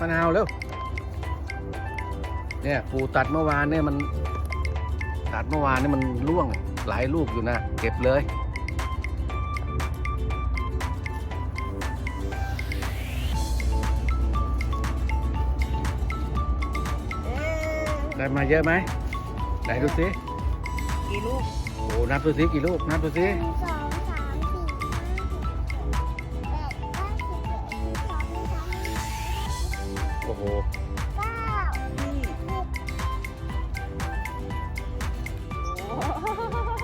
มะนาวเร็ว เนี่ยปู่ตัดเมื่อวานเนี่ยมัน ตัดเมื่อวานเนี่ยมันร่วงหลายลูกอยู่นะ เก็บเลยเอ๊ะได้มาเยอะไหมไหนดูสิกี่ลูก โอ้นับดูสิกี่ลูก นับดูสิหนึ่งสอง โอ้โหเก้านี่หกโอ้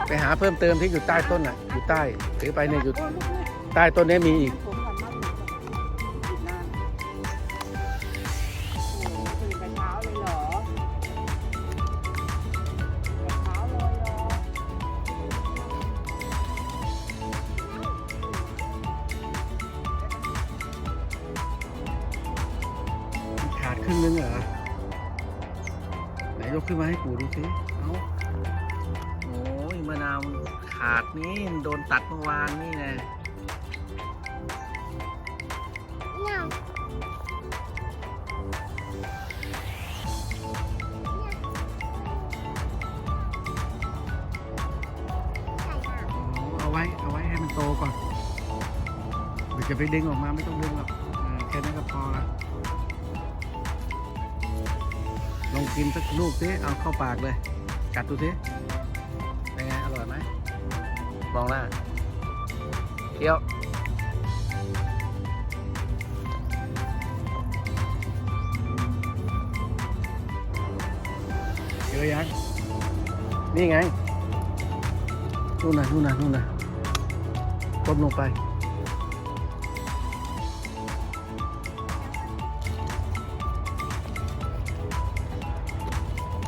ไปหาเพิ่มเติมที่อยู่ใต้ต้นอะ อยู่ใต้ถือไปเนี่ยอยู่โอ้ลูกนี่ใต้ต้นเนี้มีอีกผมก่อนมาก ครึ่งนึงเหรอ ไหนยกขึ้นมาให้ปู่ดูสิ เอาโอ้ยมะนาวขาดนี่โดนตัดเมื่อวานนี่ไงเนี่ยใส่น้ำเอาไว้ เอาไว้ให้มันโตก่อนเดี๋ยวจะไปดึงออกมาไม่ต้องดึงหรอกแค่นั้นก็พอละ กินสักลูกสิเอาเข้าปากเลย กัดดูสิเป็นไง อร่อยไหมมองหน้าเคี้ยวเจอยัง นี่ไงนู่นน่ะนู่นน่ะนู่นน่ะก้มลงไป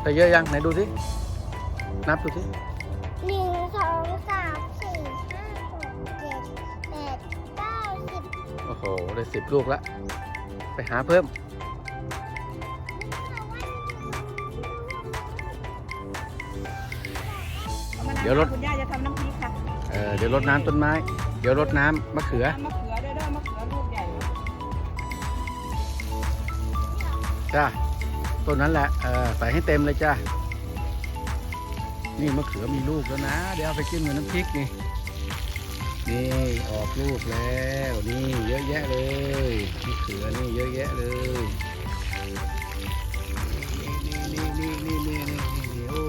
แต่เยอะยังไหนดูสินับดูสิหนึ่งสองสามสี่ห้าหกเจ็ดแปดเก้าสิบโอ้โหได้สิบลูกละไปหาเพิ่ม อามานั่งเดี๋ยวรถ คุณย่าจะทำน้ำพริกค่ะเออเดี๋ยวรดน้ำต้นไม้ เดี๋ยวรดน้ำมะเขือมะเขือด้วยเด้อมะเขือลูกใหญ่จ้า ต้นนั้นแหละเออใส่ให้เต็มเลยจ้านี่มะเขือมีลูกแล้วนะ เดี๋ยวไปจิ้มกับน้ำพริกนี่นี่ออกลูกแล้วนี่เยอะแยะเลยมะเขือนี่เยอะแยะเลยนี่นี่นี่นี่นี่นี่นี่โอ้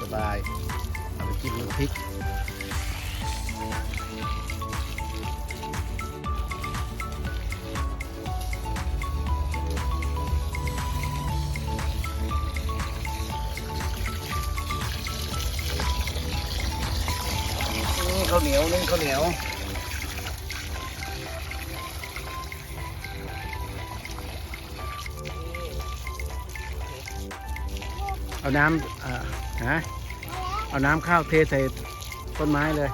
สบายเอาไปจิ้มน้ำพริก ข้าวเหนียวนึ่งข้าวเหนียวเอาน้ำเอ่อฮะเอาน้ำข้าวเทใส่ต้นไม้เลย